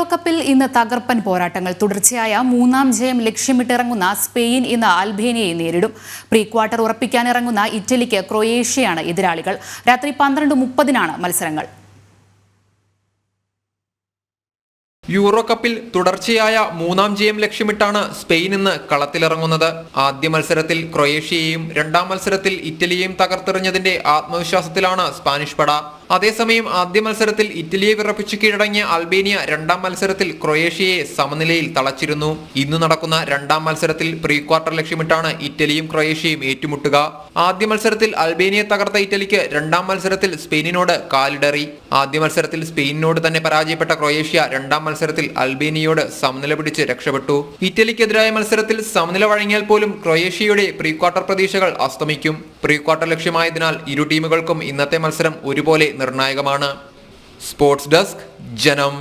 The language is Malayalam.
യൂറോ കപ്പിൽ ഇന്ന് തകർപ്പൻ പോരാട്ടങ്ങൾ. തുടർച്ചയായ മൂന്നാം ജയം ലക്ഷ്യമിട്ടിറങ്ങുന്ന സ്പെയിൻ ഇന്ന് അൽബേനിയയെ നേരിടും. പ്രീ ക്വാർട്ടർ ഉറപ്പിക്കാനിറങ്ങുന്ന ഇറ്റലിക്ക് ക്രൊയേഷ്യയാണ് എതിരാളികൾ. രാത്രി പന്ത്രണ്ട് മുപ്പതിനാണ് മത്സരങ്ങൾ. യൂറോ കപ്പിൽ തുടർച്ചയായ മൂന്നാം ജയം ലക്ഷ്യമിട്ടാണ് സ്പെയിൻ ഇന്ന് കളത്തിലിറങ്ങുന്നത്. ആദ്യ മത്സരത്തിൽ ക്രൊയേഷ്യയെയും രണ്ടാം മത്സരത്തിൽ ഇറ്റലിയെയും തകർത്തെറിഞ്ഞതിന്റെ ആത്മവിശ്വാസത്തിലാണ് സ്പാനിഷ് പട. അതേസമയം ആദ്യ മത്സരത്തിൽ ഇറ്റലിയെ വിറപ്പിച്ച് കീഴടങ്ങിയ അൽബേനിയ രണ്ടാം മത്സരത്തിൽ ക്രൊയേഷ്യയെ സമനിലയിൽ തളച്ചിരുന്നു. ഇന്ന് നടക്കുന്ന രണ്ടാം മത്സരത്തിൽ പ്രീ ക്വാർട്ടർ ലക്ഷ്യമിട്ടാണ് ഇറ്റലിയും ക്രൊയേഷ്യയും ഏറ്റുമുട്ടുക. ആദ്യ മത്സരത്തിൽ അൽബേനിയെ തകർത്ത ഇറ്റലിക്ക് രണ്ടാം മത്സരത്തിൽ സ്പെയിനിനോട് കാലിടറി. ആദ്യ മത്സരത്തിൽ സ്പെയിനിനോട് തന്നെ പരാജയപ്പെട്ട ക്രൊയേഷ്യ രണ്ടാം മത്സരത്തിൽ അൽബേനിയയോട് സമനില പിടിച്ച് രക്ഷപ്പെട്ടു. ഇറ്റലിക്കെതിരായ മത്സരത്തിൽ സമനില വഴങ്ങിയാൽ പോലും ക്രൊയേഷ്യയുടെ പ്രീ ക്വാർട്ടർ പ്രതീക്ഷകൾ അസ്തമിക്കും. പ്രീ ക്വാർട്ടർ ലക്ഷ്യമായതിനാൽ ഇരു ടീമുകൾക്കും ഇന്നത്തെ മത്സരം ഒരുപോലെ നിർണായകമാണ്. സ്പോർട്സ് ഡെസ്ക് ജനം